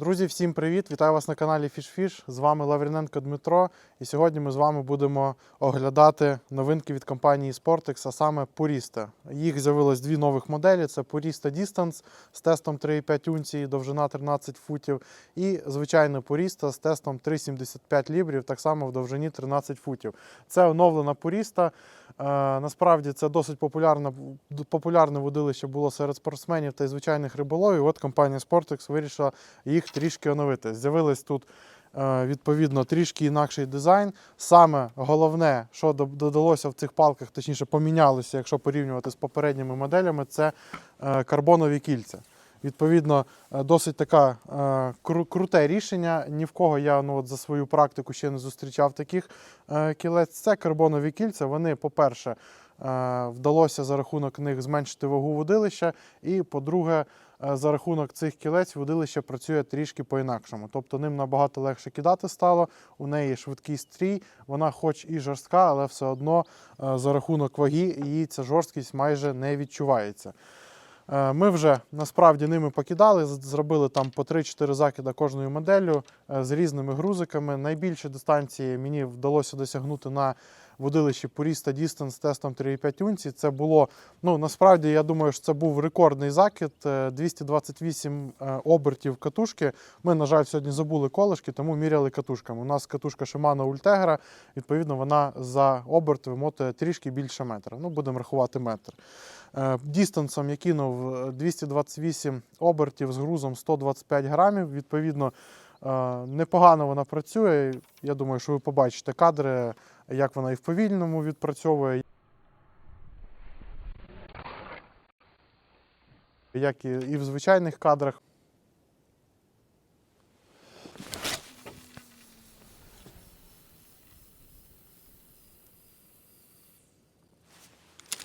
Друзі, всім привіт! Вітаю вас на каналі FishFish. З вами Лавріненко Дмитро. І сьогодні ми з вами будемо оглядати новинки від компанії Sportex, а саме Purista. Їх з'явилось дві нових моделі: це Purista Distance з тестом 3,5 унції, довжина 13 футів, і звичайна Purista з тестом 3,75 лібрів, так само в довжині 13 футів. Це оновлена Purista. Е, Насправді це досить популярне, популярне водилище було серед спортсменів та й звичайних риболовів. От компанія Sportex вирішила їх трішки оновити. З'явились тут е, відповідно трішки інакший дизайн. Саме головне, що додалося в цих палках, точніше помінялося, якщо порівнювати з попередніми моделями, це е, карбонові кільця. Відповідно, е, досить така е, кру- круте рішення. Ні в кого я ну, от за свою практику ще не зустрічав таких е, кілець. Це карбонові кільця. Вони, по-перше, вдалося за рахунок них зменшити вагу водилища. І, по-друге, за рахунок цих кілець водилище працює трішки по-інакшому. Тобто ним набагато легше кидати стало. У неї швидкий стрій, вона хоч і жорстка, але все одно за рахунок ваги її ця жорсткість майже не відчувається. Е, Ми вже насправді ними покидали, зробили там по 3-4 закида кожною моделлю е, з різними грузиками. Найбільші дистанції мені вдалося досягнути на водилищі Purista Distance тестом 3,5 унції. Це було, ну насправді, я думаю, що це був рекордний закид. е, 228 е, обертів катушки. Ми, на жаль, сьогодні забули колишки, тому міряли катушками. У нас катушка Shimano Ultegra, відповідно, вона за оберт вимотує трішки більше метра. Ну, будемо рахувати метр. Е, Дістансом я кинув е, 228 обертів з грузом 125 грамів. Відповідно, е, непогано вона працює. Я думаю, що ви побачите кадри, як вона і в повільному відпрацьовує, як і в звичайних кадрах.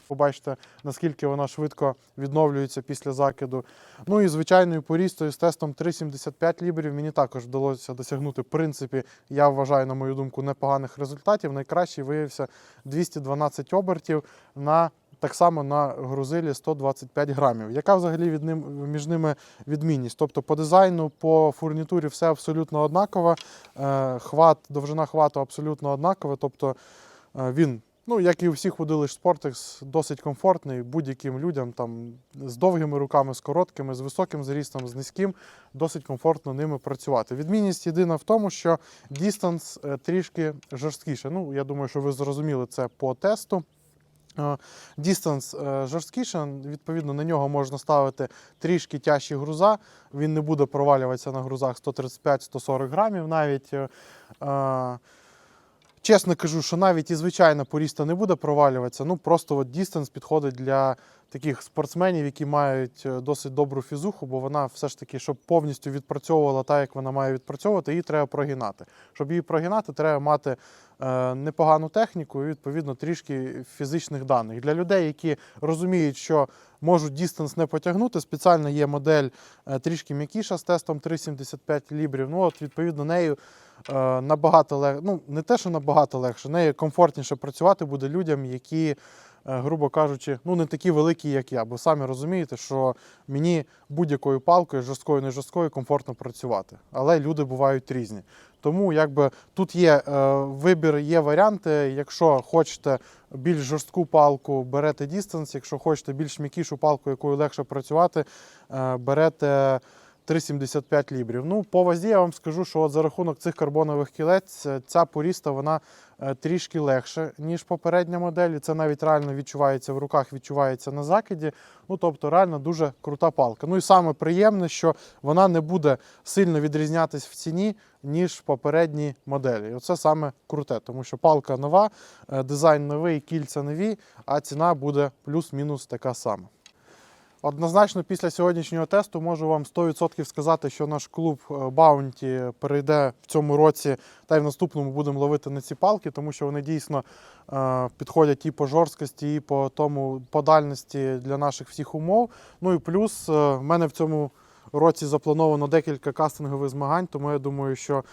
Побачите, наскільки вона швидко відновлюється після закиду. Ну і звичайною порістою з тестом 3,75 лібрів мені також вдалося досягнути, в принципі, я вважаю, на мою думку, непоганих результатів. Найкращий виявився 212 обертів на так само на грузилі 125 грамів. Яка взагалі від ним, між ними відмінність? Тобто по дизайну, по фурнітурі все абсолютно однаково. Е, Хват, довжина хвату абсолютно однакова. Тобто е, він Ну, як і у всіх водилищ Sportex, досить комфортний будь-яким людям там з довгими руками, з короткими, з високим зрістом, з низьким, досить комфортно ними працювати. Відмінність єдина в тому, що дістанс е, трішки жорсткіше. Ну, я думаю, що ви зрозуміли це по тесту. Дістанс жорсткіше, відповідно, на нього можна ставити трішки тяжчі груза. Він не буде провалюватися на грузах 135-140 грамів навіть. Чесно кажу, що навіть і звичайна поріста не буде провалюватися. Ну просто от дістанс підходить для таких спортсменів, які мають е, досить добру фізуху, бо вона все ж таки, щоб повністю відпрацьовувала так, як вона має відпрацьовувати, її треба прогинати. Щоб її прогинати, треба мати е, непогану техніку і відповідно трішки фізичних даних. Для людей, які розуміють, що можуть дістанс не потягнути, спеціально є модель е, трішки м'якіша з тестом 3,75 лібрів. Ну от відповідно нею набагато легше, ну не те, що набагато легше, нею комфортніше працювати буде людям, які, е, грубо кажучи, ну не такі великі, як я. Бо самі розумієте, що мені будь-якою палкою, жорсткою, не жорсткою, комфортно працювати. Але люди бувають різні. Тому якби тут є е, вибір, є варіанти. Якщо хочете більш жорстку палку, берете дістанс. Якщо хочете більш м'якішу палку, якою легше працювати, е, берете 3,75 лібрів. Ну, по вазі я вам скажу, що от за рахунок цих карбонових кілець е, ця поріста вона е, трішки легше, ніж попередня модель. Це навіть реально відчувається в руках, відчувається на закиді. Ну, тобто, реально дуже крута палка. Ну і саме приємне, що вона не буде сильно відрізнятись в ціні, ніж попередні моделі. Оце саме круте, тому що палка нова, е, дизайн новий, кільця нові, а ціна буде плюс-мінус така сама. Однозначно, після сьогоднішнього тесту можу вам 100% сказати, що наш клуб е, Bounty перейде в цьому році, та й в наступному будемо ловити на ці палки, тому що вони дійсно е, підходять і по жорсткості, і по тому по дальності для наших всіх умов. Ну і плюс е, в мене в цьому році заплановано декілька кастингових змагань, тому я думаю, що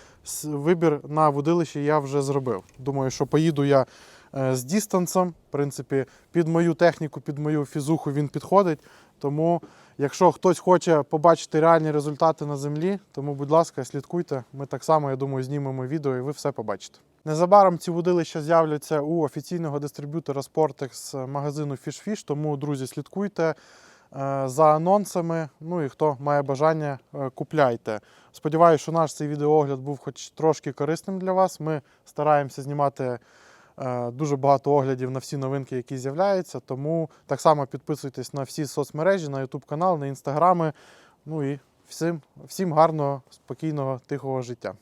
вибір на водилище я вже зробив. Думаю, що поїду я з дістансом. В принципі, під мою техніку, під мою фізуху він підходить. Тому Якщо хтось хоче побачити реальні результати на землі, тому, будь ласка, слідкуйте. Ми так само, я думаю, знімемо відео і ви все побачите. Незабаром ці водилища з'являться у офіційного дистриб'ютора Sportex магазину FishFish, тому, друзі, слідкуйте е, за анонсами. Ну і хто має бажання, е, купляйте. Сподіваюся, що наш цей відеоогляд був хоч трошки корисним для вас. Ми стараємося знімати е, дуже багато оглядів на всі новинки, які з'являються. Тому так само підписуйтесь на всі соцмережі, на YouTube канал, на інстаграми. Ну і всім, всім гарного, спокійного, тихого життя.